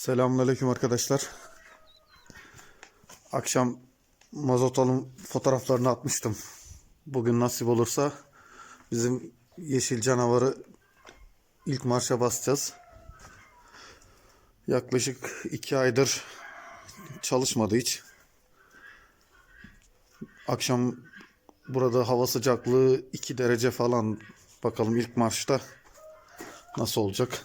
Selamünaleyküm arkadaşlar. Akşam mazot alım fotoğraflarını atmıştım. Bugün nasip olursa bizim yeşil canavarı ilk marşa basacağız. Yaklaşık iki aydır çalışmadı hiç. Akşam burada hava sıcaklığı 2 derece falan. Bakalım ilk marşta nasıl olacak.